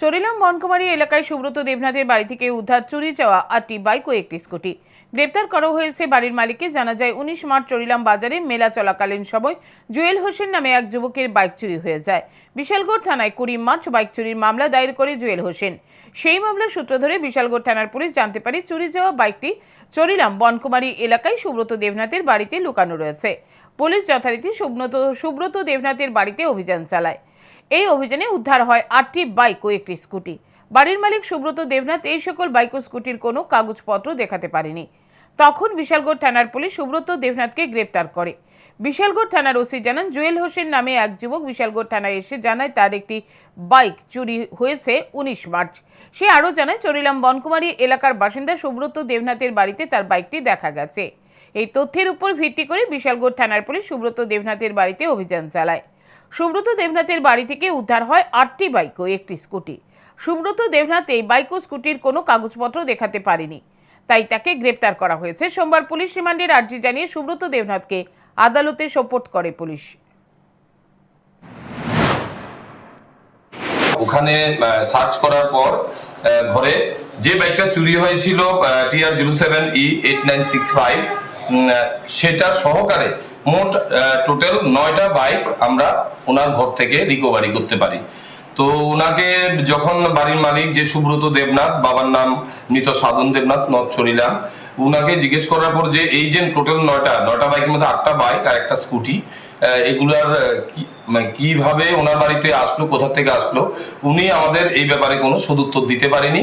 চরিলাম বনকুমারী এলাকায় সুব্রত দেবনাথের বাড়ি থেকে উদ্ধার চুরি যাওয়া আটটি বাইক ও একটি স্কুটি। গ্রেপ্তার করা হয়েছে বাড়ির মালিককে, জানা যায় উনিশ মার্চ চরিলাম বাজারে মেলা চলাকালীন সময় জুয়েল হোসেন নামে এক যুবকের বাইক চুরি হয়ে যায়। বিশালগড় থানায় কুড়ি মার্চ বাইক চুরির মামলা দায়ের করে জুয়েল হোসেন। সেই মামলার সূত্র ধরে বিশালগড় থানার পুলিশ জানতে পারে চুরি যাওয়া বাইকটি চরিলাম বনকুমারী এলাকায় সুব্রত দেবনাথের বাড়িতে লুকানো রয়েছে। পুলিশ যথারীতি সুব্রত সুব্রত দেবনাথের বাড়িতে অভিযান চালায়। এই অভিযানে উদ্ধার হয় আটটি বাইক ও একটি স্কুটি। বাড়ির মালিক সুব্রত দেবনাথ এই সকল বাইক ও স্কুটির কোনো কাগজপত্র দেখাতে পারেনি। তখন বিশালগড় থানার পুলিশ সুব্রত দেবনাথকে গ্রেপ্তার করে। বিশালগড় থানার ওসি জানান, জুয়েল হোসেন নামে এক যুবক বিশালগড় থানায় এসে জানায়, তার একটি বাইক চুরি হয়েছে উনিশ মার্চ। সে আরও জানায়, চরিলাম বনকুমারী এলাকার বাসিন্দা সুব্রত দেবনাথের বাড়িতে তার বাইকটি দেখা গেছে। এই তথ্যের উপর ভিত্তি করে বিশালগড় থানার পুলিশ সুব্রত দেবনাথের বাড়িতে অভিযান চালায়। সুব্রত দেবনাথের বাড়ি থেকে উদ্ধার হয় আটটি বাইক ও একটি স্কুটি। সুব্রত দেবনাথ এই বাইক ও স্কুটির কোনো কাগজপত্র দেখাতে পারেনি। তাই তাকে গ্রেপ্তার করা হয়েছে। সোমবার পুলিশ রিমান্ডের আর্জি জানিয়ে সুব্রত দেবনাথকে আদালতে সোপর্ট করে পুলিশ। ওখানে সার্চ করার পর ঘরে যে বাইকটা চুরি হয়েছিল TR zero seven E eight nine six five সেটা সহকারে মোট টোটাল নয়টা বাইক আমরা ওনার ঘর থেকে রিকভারি করতে পারি। তো ওনাকে যখন বাড়ির মালিক যে সুব্রত দেবনাথ, বাবার নাম মৃত সাধন দেবনাথ নথ চরিলাম ওনাকে জিজ্ঞেস করার পর যে এই যে টোটাল নয়টা নয়টা বাইকের মধ্যে আটটা বাইক আর একটা স্কুটি এগুলার মানে কীভাবে ওনার বাড়িতে আসলো, কোথা থেকে আসলো, উনি আমাদের এই ব্যাপারে কোনো সদুত্তর দিতে পারেনি।